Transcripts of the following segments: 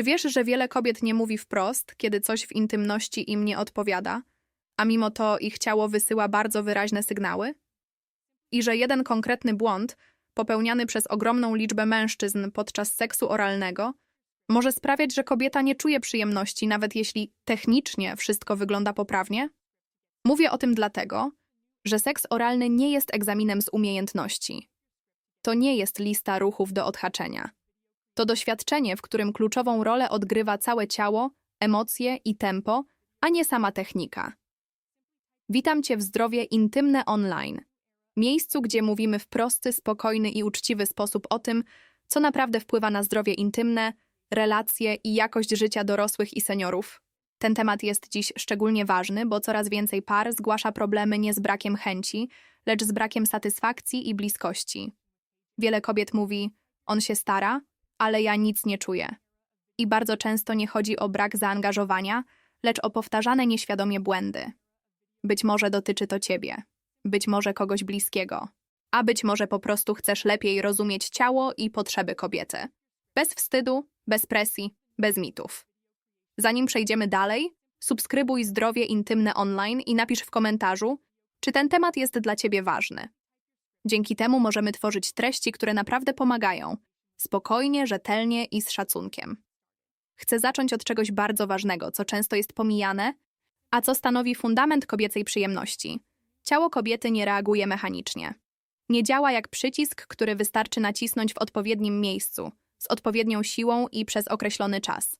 Czy wiesz, że wiele kobiet nie mówi wprost, kiedy coś w intymności im nie odpowiada, a mimo to ich ciało wysyła bardzo wyraźne sygnały? I że jeden konkretny błąd, popełniany przez ogromną liczbę mężczyzn podczas seksu oralnego, może sprawiać, że kobieta nie czuje przyjemności, nawet jeśli technicznie wszystko wygląda poprawnie? Mówię o tym dlatego, że seks oralny nie jest egzaminem z umiejętności. To nie jest lista ruchów do odhaczenia. To doświadczenie, w którym kluczową rolę odgrywa całe ciało, emocje i tempo, a nie sama technika. Witam Cię w Zdrowie Intymne Online, miejscu, gdzie mówimy w prosty, spokojny i uczciwy sposób o tym, co naprawdę wpływa na zdrowie intymne, relacje i jakość życia dorosłych i seniorów. Ten temat jest dziś szczególnie ważny, bo coraz więcej par zgłasza problemy nie z brakiem chęci, lecz z brakiem satysfakcji i bliskości. Wiele kobiet mówi: On się stara, ale ja nic nie czuję. I bardzo często nie chodzi o brak zaangażowania, lecz o powtarzane nieświadomie błędy. Być może dotyczy to ciebie, być może kogoś bliskiego, a być może po prostu chcesz lepiej rozumieć ciało i potrzeby kobiety. Bez wstydu, bez presji, bez mitów. Zanim przejdziemy dalej, subskrybuj Zdrowie Intymne Online i napisz w komentarzu, czy ten temat jest dla Ciebie ważny. Dzięki temu możemy tworzyć treści, które naprawdę pomagają, spokojnie, rzetelnie i z szacunkiem. Chcę zacząć od czegoś bardzo ważnego, co często jest pomijane, a co stanowi fundament kobiecej przyjemności. Ciało kobiety nie reaguje mechanicznie. Nie działa jak przycisk, który wystarczy nacisnąć w odpowiednim miejscu, z odpowiednią siłą i przez określony czas.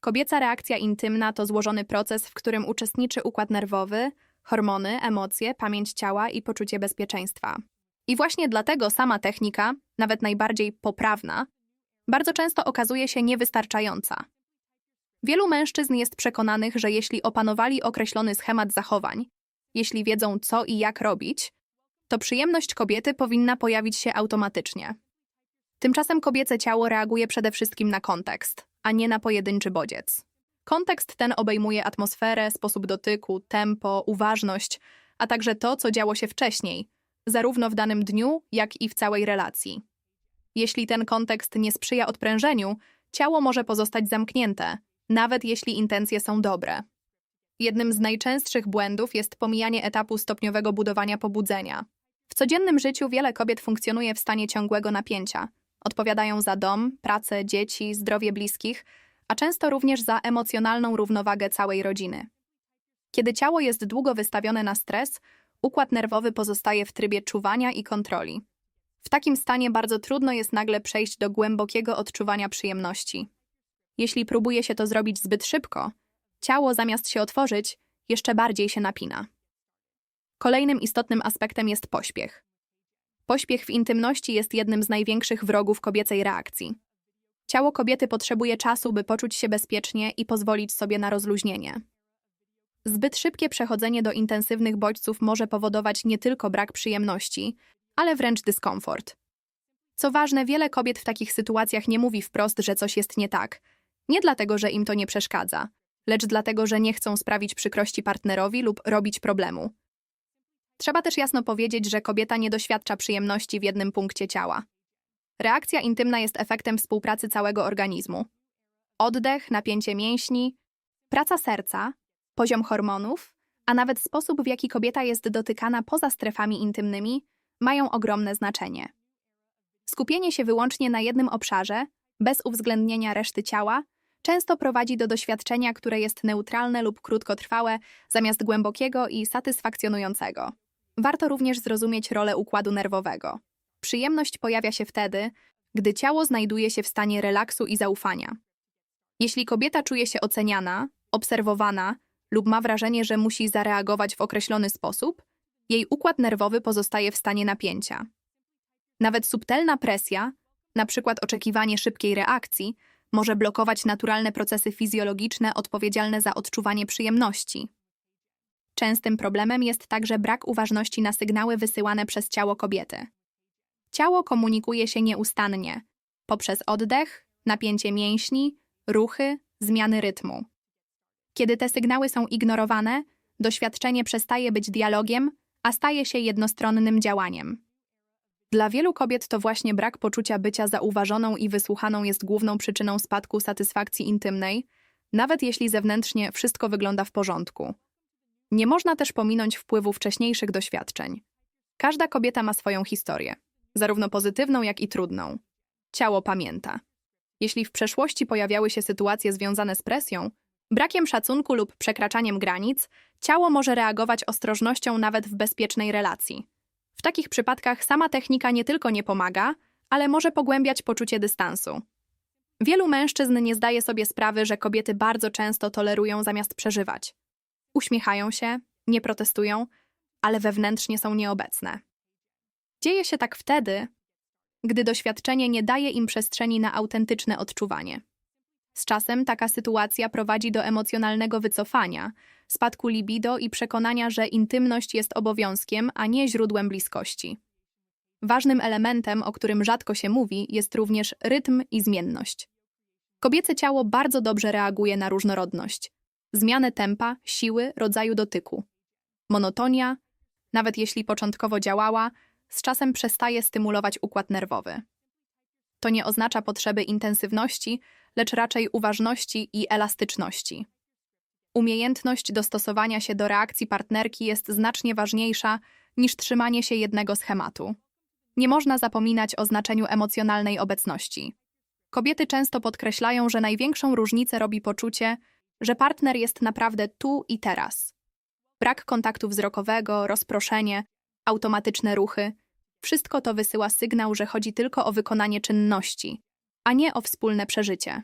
Kobieca reakcja intymna to złożony proces, w którym uczestniczy układ nerwowy, hormony, emocje, pamięć ciała i poczucie bezpieczeństwa. I właśnie dlatego sama technika, nawet najbardziej poprawna, bardzo często okazuje się niewystarczająca. Wielu mężczyzn jest przekonanych, że jeśli opanowali określony schemat zachowań, jeśli wiedzą co i jak robić, to przyjemność kobiety powinna pojawić się automatycznie. Tymczasem kobiece ciało reaguje przede wszystkim na kontekst, a nie na pojedynczy bodziec. Kontekst ten obejmuje atmosferę, sposób dotyku, tempo, uważność, a także to, co działo się wcześniej, zarówno w danym dniu, jak i w całej relacji. Jeśli ten kontekst nie sprzyja odprężeniu, ciało może pozostać zamknięte, nawet jeśli intencje są dobre. Jednym z najczęstszych błędów jest pomijanie etapu stopniowego budowania pobudzenia. W codziennym życiu wiele kobiet funkcjonuje w stanie ciągłego napięcia. Odpowiadają za dom, pracę, dzieci, zdrowie bliskich, a często również za emocjonalną równowagę całej rodziny. Kiedy ciało jest długo wystawione na stres, układ nerwowy pozostaje w trybie czuwania i kontroli. W takim stanie bardzo trudno jest nagle przejść do głębokiego odczuwania przyjemności. Jeśli próbuje się to zrobić zbyt szybko, ciało zamiast się otworzyć, jeszcze bardziej się napina. Kolejnym istotnym aspektem jest pośpiech. Pośpiech w intymności jest jednym z największych wrogów kobiecej reakcji. Ciało kobiety potrzebuje czasu, by poczuć się bezpiecznie i pozwolić sobie na rozluźnienie. Zbyt szybkie przechodzenie do intensywnych bodźców może powodować nie tylko brak przyjemności, ale wręcz dyskomfort. Co ważne, wiele kobiet w takich sytuacjach nie mówi wprost, że coś jest nie tak. Nie dlatego, że im to nie przeszkadza, lecz dlatego, że nie chcą sprawić przykrości partnerowi lub robić problemu. Trzeba też jasno powiedzieć, że kobieta nie doświadcza przyjemności w jednym punkcie ciała. Reakcja intymna jest efektem współpracy całego organizmu. Oddech, napięcie mięśni, praca serca, poziom hormonów, a nawet sposób, w jaki kobieta jest dotykana poza strefami intymnymi, mają ogromne znaczenie. Skupienie się wyłącznie na jednym obszarze, bez uwzględnienia reszty ciała, często prowadzi do doświadczenia, które jest neutralne lub krótkotrwałe, zamiast głębokiego i satysfakcjonującego. Warto również zrozumieć rolę układu nerwowego. Przyjemność pojawia się wtedy, gdy ciało znajduje się w stanie relaksu i zaufania. Jeśli kobieta czuje się oceniana, obserwowana lub ma wrażenie, że musi zareagować w określony sposób, jej układ nerwowy pozostaje w stanie napięcia. Nawet subtelna presja, przykład oczekiwanie szybkiej reakcji, może blokować naturalne procesy fizjologiczne odpowiedzialne za odczuwanie przyjemności. Częstym problemem jest także brak uważności na sygnały wysyłane przez ciało kobiety. Ciało komunikuje się nieustannie poprzez oddech, napięcie mięśni, ruchy, zmiany rytmu. Kiedy te sygnały są ignorowane, doświadczenie przestaje być dialogiem, a staje się jednostronnym działaniem. Dla wielu kobiet to właśnie brak poczucia bycia zauważoną i wysłuchaną jest główną przyczyną spadku satysfakcji intymnej, nawet jeśli zewnętrznie wszystko wygląda w porządku. Nie można też pominąć wpływu wcześniejszych doświadczeń. Każda kobieta ma swoją historię, zarówno pozytywną, jak i trudną. Ciało pamięta. Jeśli w przeszłości pojawiały się sytuacje związane z presją, brakiem szacunku lub przekraczaniem granic, ciało może reagować ostrożnością nawet w bezpiecznej relacji. W takich przypadkach sama technika nie tylko nie pomaga, ale może pogłębiać poczucie dystansu. Wielu mężczyzn nie zdaje sobie sprawy, że kobiety bardzo często tolerują zamiast przeżywać. Uśmiechają się, nie protestują, ale wewnętrznie są nieobecne. Dzieje się tak wtedy, gdy doświadczenie nie daje im przestrzeni na autentyczne odczuwanie. Z czasem taka sytuacja prowadzi do emocjonalnego wycofania, spadku libido i przekonania, że intymność jest obowiązkiem, a nie źródłem bliskości. Ważnym elementem, o którym rzadko się mówi, jest również rytm i zmienność. Kobiece ciało bardzo dobrze reaguje na różnorodność, zmianę tempa, siły, rodzaju dotyku. Monotonia, nawet jeśli początkowo działała, z czasem przestaje stymulować układ nerwowy. To nie oznacza potrzeby intensywności, lecz raczej uważności i elastyczności. Umiejętność dostosowania się do reakcji partnerki jest znacznie ważniejsza niż trzymanie się jednego schematu. Nie można zapominać o znaczeniu emocjonalnej obecności. Kobiety często podkreślają, że największą różnicę robi poczucie, że partner jest naprawdę tu i teraz. Brak kontaktu wzrokowego, rozproszenie, automatyczne ruchy wszystko to wysyła sygnał, że chodzi tylko o wykonanie czynności, a nie o wspólne przeżycie.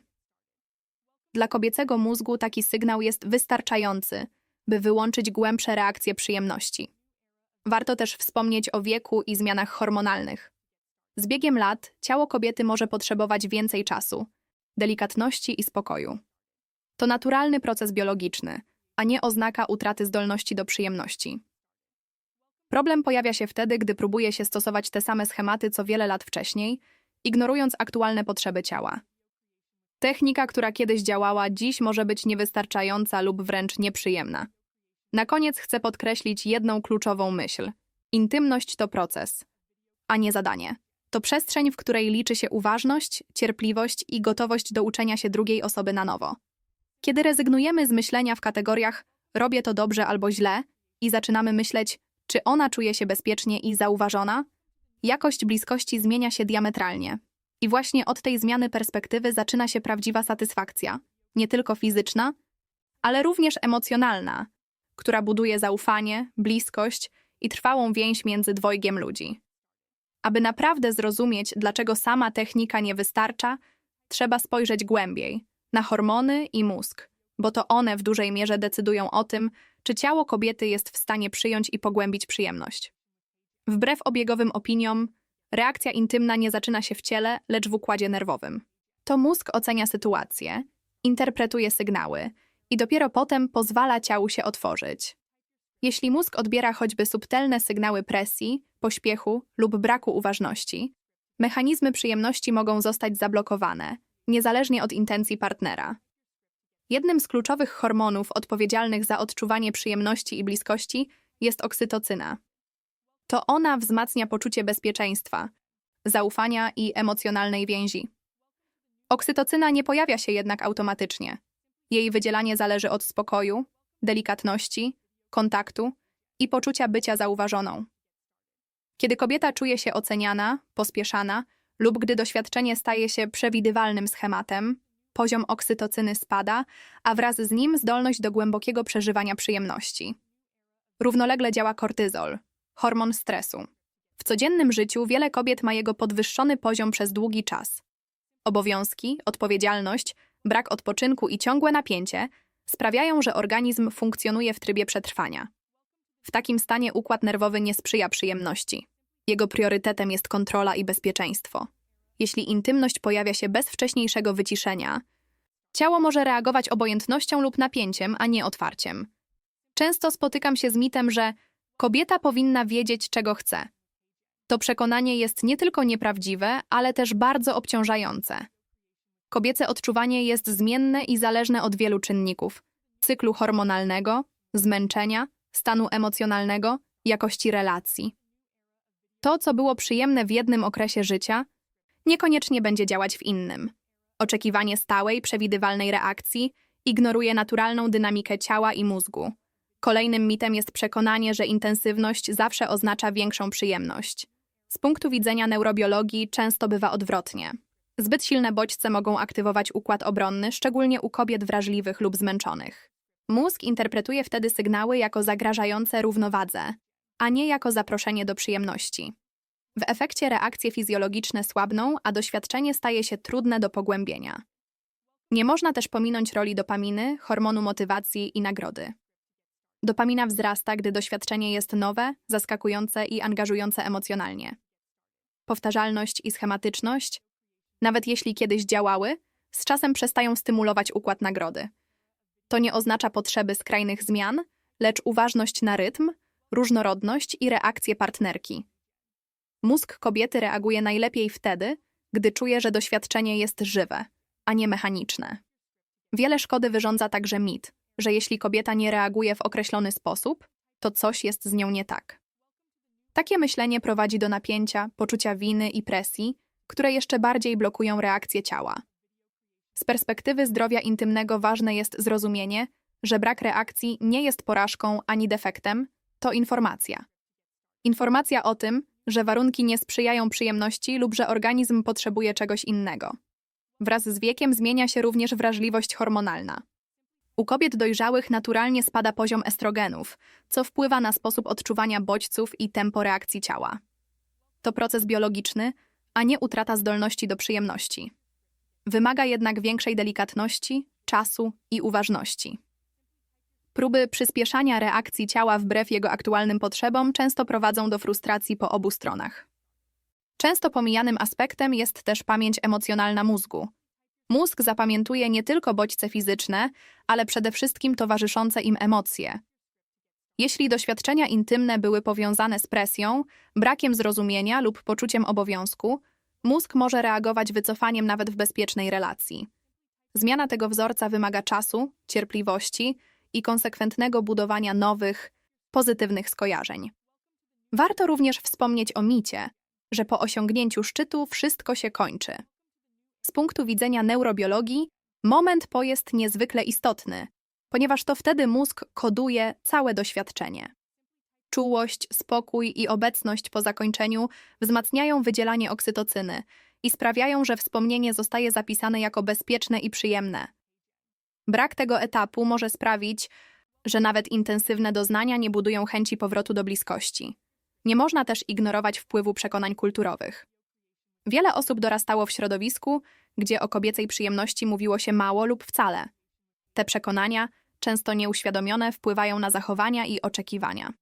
Dla kobiecego mózgu taki sygnał jest wystarczający, by wyłączyć głębsze reakcje przyjemności. Warto też wspomnieć o wieku i zmianach hormonalnych. Z biegiem lat ciało kobiety może potrzebować więcej czasu, delikatności i spokoju. To naturalny proces biologiczny, a nie oznaka utraty zdolności do przyjemności. Problem pojawia się wtedy, gdy próbuje się stosować te same schematy co wiele lat wcześniej, ignorując aktualne potrzeby ciała. Technika, która kiedyś działała, dziś może być niewystarczająca lub wręcz nieprzyjemna. Na koniec chcę podkreślić jedną kluczową myśl. Intymność to proces, a nie zadanie. To przestrzeń, w której liczy się uważność, cierpliwość i gotowość do uczenia się drugiej osoby na nowo. Kiedy rezygnujemy z myślenia w kategoriach robię to dobrze albo źle i zaczynamy myśleć, czy ona czuje się bezpiecznie i zauważona, jakość bliskości zmienia się diametralnie. I właśnie od tej zmiany perspektywy zaczyna się prawdziwa satysfakcja, nie tylko fizyczna, ale również emocjonalna, która buduje zaufanie, bliskość i trwałą więź między dwojgiem ludzi. Aby naprawdę zrozumieć, dlaczego sama technika nie wystarcza, trzeba spojrzeć głębiej na hormony i mózg, bo to one w dużej mierze decydują o tym, czy ciało kobiety jest w stanie przyjąć i pogłębić przyjemność. Wbrew obiegowym opiniom, reakcja intymna nie zaczyna się w ciele, lecz w układzie nerwowym. To mózg ocenia sytuację, interpretuje sygnały i dopiero potem pozwala ciału się otworzyć. Jeśli mózg odbiera choćby subtelne sygnały presji, pośpiechu lub braku uważności, mechanizmy przyjemności mogą zostać zablokowane, niezależnie od intencji partnera. Jednym z kluczowych hormonów odpowiedzialnych za odczuwanie przyjemności i bliskości jest oksytocyna. To ona wzmacnia poczucie bezpieczeństwa, zaufania i emocjonalnej więzi. Oksytocyna nie pojawia się jednak automatycznie. Jej wydzielanie zależy od spokoju, delikatności, kontaktu i poczucia bycia zauważoną. Kiedy kobieta czuje się oceniana, pospieszana lub gdy doświadczenie staje się przewidywalnym schematem, poziom oksytocyny spada, a wraz z nim zdolność do głębokiego przeżywania przyjemności. Równolegle działa kortyzol, hormon stresu. W codziennym życiu wiele kobiet ma jego podwyższony poziom przez długi czas. Obowiązki, odpowiedzialność, brak odpoczynku i ciągłe napięcie sprawiają, że organizm funkcjonuje w trybie przetrwania. W takim stanie układ nerwowy nie sprzyja przyjemności. Jego priorytetem jest kontrola i bezpieczeństwo. Jeśli intymność pojawia się bez wcześniejszego wyciszenia, ciało może reagować obojętnością lub napięciem, a nie otwarciem. Często spotykam się z mitem, że kobieta powinna wiedzieć, czego chce. To przekonanie jest nie tylko nieprawdziwe, ale też bardzo obciążające. Kobiece odczuwanie jest zmienne i zależne od wielu czynników: cyklu hormonalnego, zmęczenia, stanu emocjonalnego, jakości relacji. To, co było przyjemne w jednym okresie życia, niekoniecznie będzie działać w innym. Oczekiwanie stałej, przewidywalnej reakcji ignoruje naturalną dynamikę ciała i mózgu. Kolejnym mitem jest przekonanie, że intensywność zawsze oznacza większą przyjemność. Z punktu widzenia neurobiologii często bywa odwrotnie. Zbyt silne bodźce mogą aktywować układ obronny, szczególnie u kobiet wrażliwych lub zmęczonych. Mózg interpretuje wtedy sygnały jako zagrażające równowadze, a nie jako zaproszenie do przyjemności. W efekcie reakcje fizjologiczne słabną, a doświadczenie staje się trudne do pogłębienia. Nie można też pominąć roli dopaminy, hormonu motywacji i nagrody. Dopamina wzrasta, gdy doświadczenie jest nowe, zaskakujące i angażujące emocjonalnie. Powtarzalność i schematyczność, nawet jeśli kiedyś działały, z czasem przestają stymulować układ nagrody. To nie oznacza potrzeby skrajnych zmian, lecz uważność na rytm, różnorodność i reakcje partnerki. Mózg kobiety reaguje najlepiej wtedy, gdy czuje, że doświadczenie jest żywe, a nie mechaniczne. Wiele szkody wyrządza także mit, że jeśli kobieta nie reaguje w określony sposób, to coś jest z nią nie tak. Takie myślenie prowadzi do napięcia, poczucia winy i presji, które jeszcze bardziej blokują reakcję ciała. Z perspektywy zdrowia intymnego ważne jest zrozumienie, że brak reakcji nie jest porażką ani defektem, to informacja. Informacja o tym, że warunki nie sprzyjają przyjemności lub że organizm potrzebuje czegoś innego. Wraz z wiekiem zmienia się również wrażliwość hormonalna. U kobiet dojrzałych naturalnie spada poziom estrogenów, co wpływa na sposób odczuwania bodźców i tempo reakcji ciała. To proces biologiczny, a nie utrata zdolności do przyjemności. Wymaga jednak większej delikatności, czasu i uważności. Próby przyspieszania reakcji ciała wbrew jego aktualnym potrzebom często prowadzą do frustracji po obu stronach. Często pomijanym aspektem jest też pamięć emocjonalna mózgu. Mózg zapamiętuje nie tylko bodźce fizyczne, ale przede wszystkim towarzyszące im emocje. Jeśli doświadczenia intymne były powiązane z presją, brakiem zrozumienia lub poczuciem obowiązku, mózg może reagować wycofaniem nawet w bezpiecznej relacji. Zmiana tego wzorca wymaga czasu, cierpliwości i konsekwentnego budowania nowych, pozytywnych skojarzeń. Warto również wspomnieć o micie, że po osiągnięciu szczytu wszystko się kończy. Z punktu widzenia neurobiologii, moment po jest niezwykle istotny, ponieważ to wtedy mózg koduje całe doświadczenie. Czułość, spokój i obecność po zakończeniu wzmacniają wydzielanie oksytocyny i sprawiają, że wspomnienie zostaje zapisane jako bezpieczne i przyjemne. Brak tego etapu może sprawić, że nawet intensywne doznania nie budują chęci powrotu do bliskości. Nie można też ignorować wpływu przekonań kulturowych. Wiele osób dorastało w środowisku, gdzie o kobiecej przyjemności mówiło się mało lub wcale. Te przekonania, często nieuświadomione, wpływają na zachowania i oczekiwania.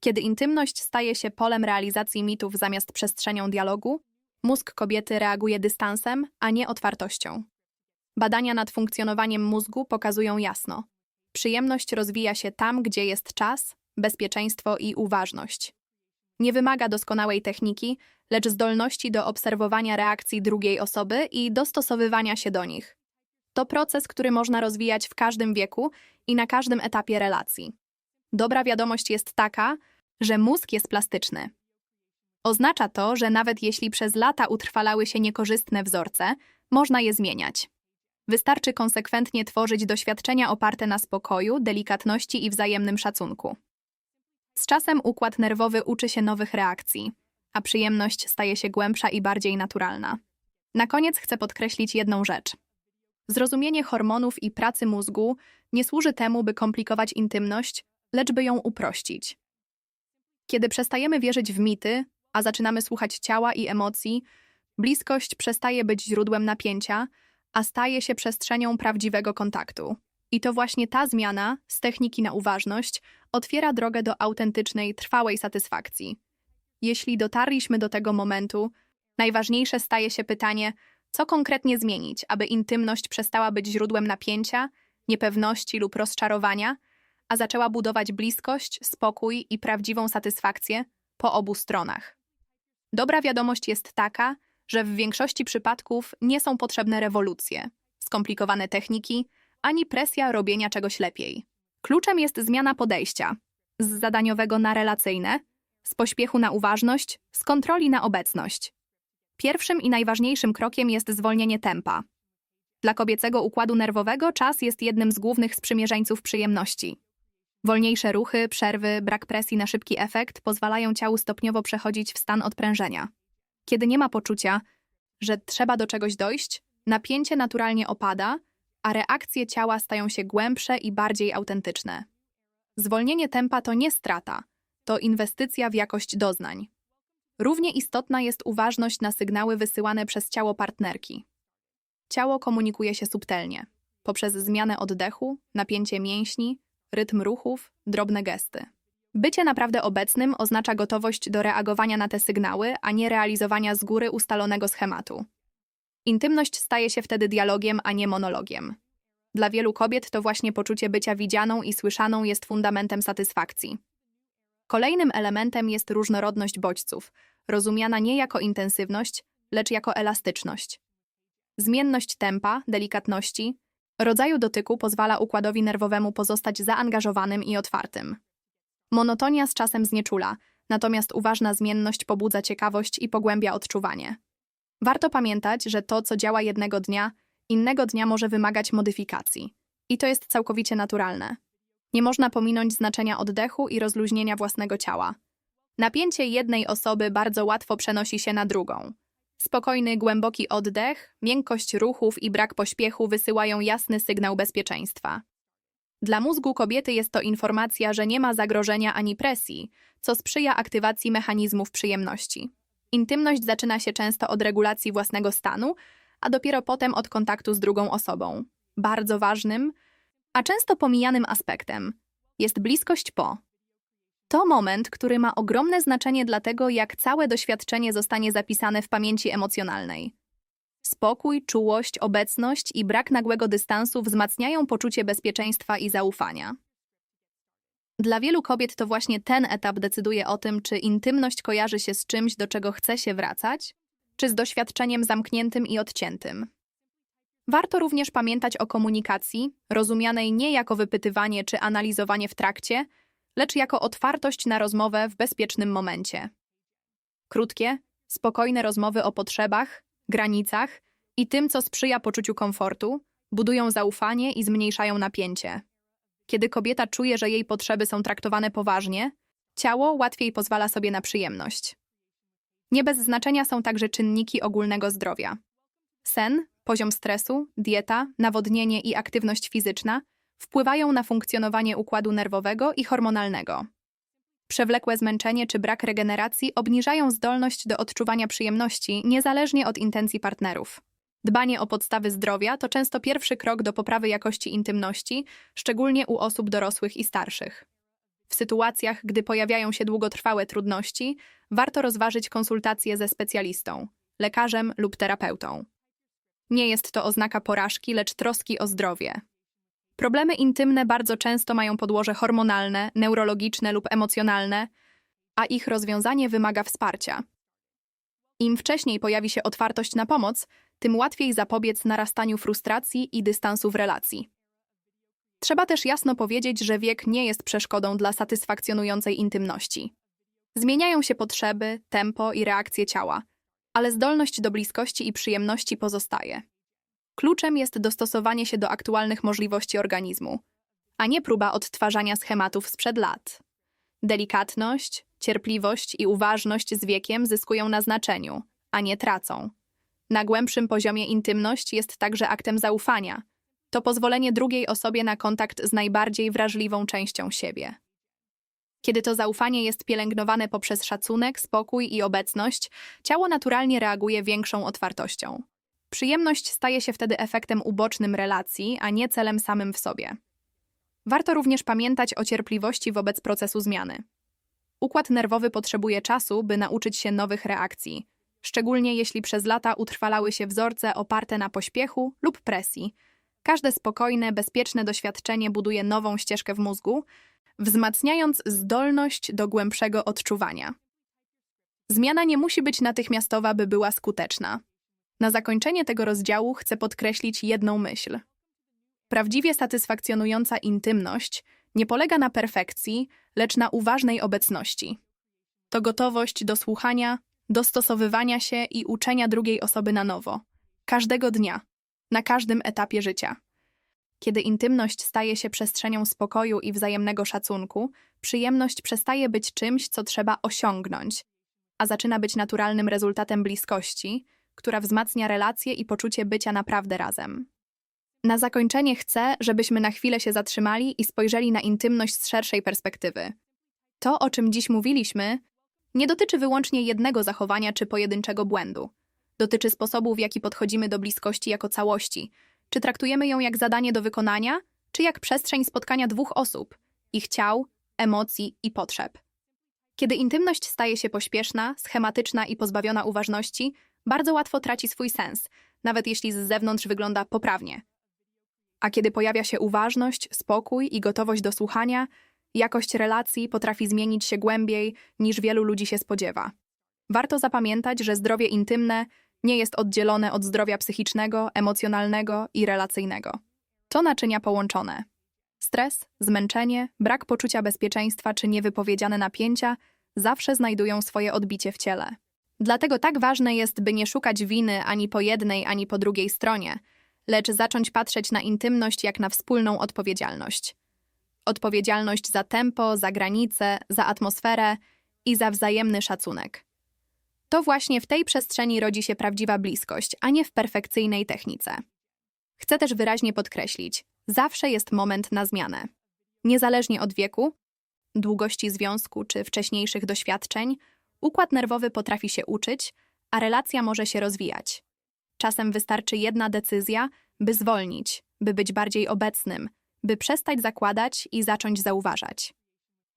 Kiedy intymność staje się polem realizacji mitów zamiast przestrzenią dialogu, mózg kobiety reaguje dystansem, a nie otwartością. Badania nad funkcjonowaniem mózgu pokazują jasno. Przyjemność rozwija się tam, gdzie jest czas, bezpieczeństwo i uważność. Nie wymaga doskonałej techniki, lecz zdolności do obserwowania reakcji drugiej osoby i dostosowywania się do nich. To proces, który można rozwijać w każdym wieku i na każdym etapie relacji. Dobra wiadomość jest taka, że mózg jest plastyczny. Oznacza to, że nawet jeśli przez lata utrwalały się niekorzystne wzorce, można je zmieniać. Wystarczy konsekwentnie tworzyć doświadczenia oparte na spokoju, delikatności i wzajemnym szacunku. Z czasem układ nerwowy uczy się nowych reakcji, a przyjemność staje się głębsza i bardziej naturalna. Na koniec chcę podkreślić jedną rzecz. Zrozumienie hormonów i pracy mózgu nie służy temu, by komplikować intymność, lecz by ją uprościć. Kiedy przestajemy wierzyć w mity, a zaczynamy słuchać ciała i emocji, bliskość przestaje być źródłem napięcia, a staje się przestrzenią prawdziwego kontaktu. I to właśnie ta zmiana z techniki na uważność otwiera drogę do autentycznej, trwałej satysfakcji. Jeśli dotarliśmy do tego momentu, najważniejsze staje się pytanie, co konkretnie zmienić, aby intymność przestała być źródłem napięcia, niepewności lub rozczarowania, a zaczęła budować bliskość, spokój i prawdziwą satysfakcję po obu stronach. Dobra wiadomość jest taka, że w większości przypadków nie są potrzebne rewolucje, skomplikowane techniki, ani presja robienia czegoś lepiej. Kluczem jest zmiana podejścia z zadaniowego na relacyjne, z pośpiechu na uważność, z kontroli na obecność. Pierwszym i najważniejszym krokiem jest zwolnienie tempa. Dla kobiecego układu nerwowego czas jest jednym z głównych sprzymierzeńców przyjemności. Wolniejsze ruchy, przerwy, brak presji na szybki efekt pozwalają ciału stopniowo przechodzić w stan odprężenia. Kiedy nie ma poczucia, że trzeba do czegoś dojść, napięcie naturalnie opada, a reakcje ciała stają się głębsze i bardziej autentyczne. Zwolnienie tempa to nie strata, to inwestycja w jakość doznań. Równie istotna jest uważność na sygnały wysyłane przez ciało partnerki. Ciało komunikuje się subtelnie, poprzez zmianę oddechu, napięcie mięśni, rytm ruchów, drobne gesty. Bycie naprawdę obecnym oznacza gotowość do reagowania na te sygnały, a nie realizowania z góry ustalonego schematu. Intymność staje się wtedy dialogiem, a nie monologiem. Dla wielu kobiet to właśnie poczucie bycia widzianą i słyszaną jest fundamentem satysfakcji. Kolejnym elementem jest różnorodność bodźców, rozumiana nie jako intensywność, lecz jako elastyczność. Zmienność tempa, delikatności, rodzaju dotyku pozwala układowi nerwowemu pozostać zaangażowanym i otwartym. Monotonia z czasem znieczula, natomiast uważna zmienność pobudza ciekawość i pogłębia odczuwanie. Warto pamiętać, że to, co działa jednego dnia, innego dnia może wymagać modyfikacji. I to jest całkowicie naturalne. Nie można pominąć znaczenia oddechu i rozluźnienia własnego ciała. Napięcie jednej osoby bardzo łatwo przenosi się na drugą. Spokojny, głęboki oddech, miękkość ruchów i brak pośpiechu wysyłają jasny sygnał bezpieczeństwa. Dla mózgu kobiety jest to informacja, że nie ma zagrożenia ani presji, co sprzyja aktywacji mechanizmów przyjemności. Intymność zaczyna się często od regulacji własnego stanu, a dopiero potem od kontaktu z drugą osobą. Bardzo ważnym, a często pomijanym aspektem jest bliskość po. To moment, który ma ogromne znaczenie dla tego, jak całe doświadczenie zostanie zapisane w pamięci emocjonalnej. Spokój, czułość, obecność i brak nagłego dystansu wzmacniają poczucie bezpieczeństwa i zaufania. Dla wielu kobiet to właśnie ten etap decyduje o tym, czy intymność kojarzy się z czymś, do czego chce się wracać, czy z doświadczeniem zamkniętym i odciętym. Warto również pamiętać o komunikacji, rozumianej nie jako wypytywanie czy analizowanie w trakcie, lecz jako otwartość na rozmowę w bezpiecznym momencie. Krótkie, spokojne rozmowy o potrzebach, granicach i tym, co sprzyja poczuciu komfortu, budują zaufanie i zmniejszają napięcie. Kiedy kobieta czuje, że jej potrzeby są traktowane poważnie, ciało łatwiej pozwala sobie na przyjemność. Nie bez znaczenia są także czynniki ogólnego zdrowia. Sen, poziom stresu, dieta, nawodnienie i aktywność fizyczna wpływają na funkcjonowanie układu nerwowego i hormonalnego. Przewlekłe zmęczenie czy brak regeneracji obniżają zdolność do odczuwania przyjemności niezależnie od intencji partnerów. Dbanie o podstawy zdrowia to często pierwszy krok do poprawy jakości intymności, szczególnie u osób dorosłych i starszych. W sytuacjach, gdy pojawiają się długotrwałe trudności, warto rozważyć konsultację ze specjalistą, lekarzem lub terapeutą. Nie jest to oznaka porażki, lecz troski o zdrowie. Problemy intymne bardzo często mają podłoże hormonalne, neurologiczne lub emocjonalne, a ich rozwiązanie wymaga wsparcia. Im wcześniej pojawi się otwartość na pomoc, tym łatwiej zapobiec narastaniu frustracji i dystansu w relacji. Trzeba też jasno powiedzieć, że wiek nie jest przeszkodą dla satysfakcjonującej intymności. Zmieniają się potrzeby, tempo i reakcje ciała, ale zdolność do bliskości i przyjemności pozostaje. Kluczem jest dostosowanie się do aktualnych możliwości organizmu, a nie próba odtwarzania schematów sprzed lat. Delikatność, cierpliwość i uważność z wiekiem zyskują na znaczeniu, a nie tracą. Na głębszym poziomie intymność jest także aktem zaufania. To pozwolenie drugiej osobie na kontakt z najbardziej wrażliwą częścią siebie. Kiedy to zaufanie jest pielęgnowane poprzez szacunek, spokój i obecność, ciało naturalnie reaguje większą otwartością. Przyjemność staje się wtedy efektem ubocznym relacji, a nie celem samym w sobie. Warto również pamiętać o cierpliwości wobec procesu zmiany. Układ nerwowy potrzebuje czasu, by nauczyć się nowych reakcji, szczególnie jeśli przez lata utrwalały się wzorce oparte na pośpiechu lub presji. Każde spokojne, bezpieczne doświadczenie buduje nową ścieżkę w mózgu, wzmacniając zdolność do głębszego odczuwania. Zmiana nie musi być natychmiastowa, by była skuteczna. Na zakończenie tego rozdziału chcę podkreślić jedną myśl. Prawdziwie satysfakcjonująca intymność nie polega na perfekcji, lecz na uważnej obecności. To gotowość do słuchania, dostosowywania się i uczenia drugiej osoby na nowo. Każdego dnia, na każdym etapie życia. Kiedy intymność staje się przestrzenią spokoju i wzajemnego szacunku, przyjemność przestaje być czymś, co trzeba osiągnąć, a zaczyna być naturalnym rezultatem bliskości, która wzmacnia relacje i poczucie bycia naprawdę razem. Na zakończenie chcę, żebyśmy na chwilę się zatrzymali i spojrzeli na intymność z szerszej perspektywy. To, o czym dziś mówiliśmy, nie dotyczy wyłącznie jednego zachowania czy pojedynczego błędu. Dotyczy sposobu, w jaki podchodzimy do bliskości jako całości. Czy traktujemy ją jak zadanie do wykonania, czy jak przestrzeń spotkania dwóch osób, ich ciał, emocji i potrzeb. Kiedy intymność staje się pośpieszna, schematyczna i pozbawiona uważności, bardzo łatwo traci swój sens, nawet jeśli z zewnątrz wygląda poprawnie. A kiedy pojawia się uważność, spokój i gotowość do słuchania, jakość relacji potrafi zmienić się głębiej niż wielu ludzi się spodziewa. Warto zapamiętać, że zdrowie intymne nie jest oddzielone od zdrowia psychicznego, emocjonalnego i relacyjnego. To naczynia połączone. Stres, zmęczenie, brak poczucia bezpieczeństwa czy niewypowiedziane napięcia zawsze znajdują swoje odbicie w ciele. Dlatego tak ważne jest, by nie szukać winy ani po jednej, ani po drugiej stronie, lecz zacząć patrzeć na intymność jak na wspólną odpowiedzialność. Odpowiedzialność za tempo, za granice, za atmosferę i za wzajemny szacunek. To właśnie w tej przestrzeni rodzi się prawdziwa bliskość, a nie w perfekcyjnej technice. Chcę też wyraźnie podkreślić, zawsze jest moment na zmianę. Niezależnie od wieku, długości związku czy wcześniejszych doświadczeń, układ nerwowy potrafi się uczyć, a relacja może się rozwijać. Czasem wystarczy jedna decyzja, by zwolnić, by być bardziej obecnym, by przestać zakładać i zacząć zauważać.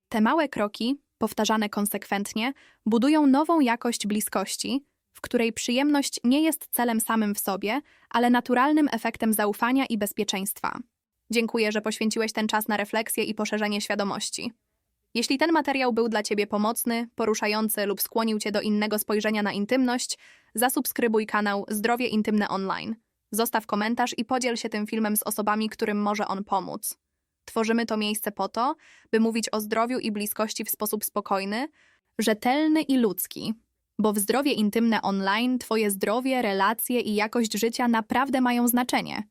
Te małe kroki, powtarzane konsekwentnie, budują nową jakość bliskości, w której przyjemność nie jest celem samym w sobie, ale naturalnym efektem zaufania i bezpieczeństwa. Dziękuję, że poświęciłeś ten czas na refleksję i poszerzenie świadomości. Jeśli ten materiał był dla Ciebie pomocny, poruszający lub skłonił Cię do innego spojrzenia na intymność, zasubskrybuj kanał Zdrowie Intymne Online. Zostaw komentarz i podziel się tym filmem z osobami, którym może on pomóc. Tworzymy to miejsce po to, by mówić o zdrowiu i bliskości w sposób spokojny, rzetelny i ludzki. Bo w zdrowie intymne online Twoje zdrowie, relacje i jakość życia naprawdę mają znaczenie.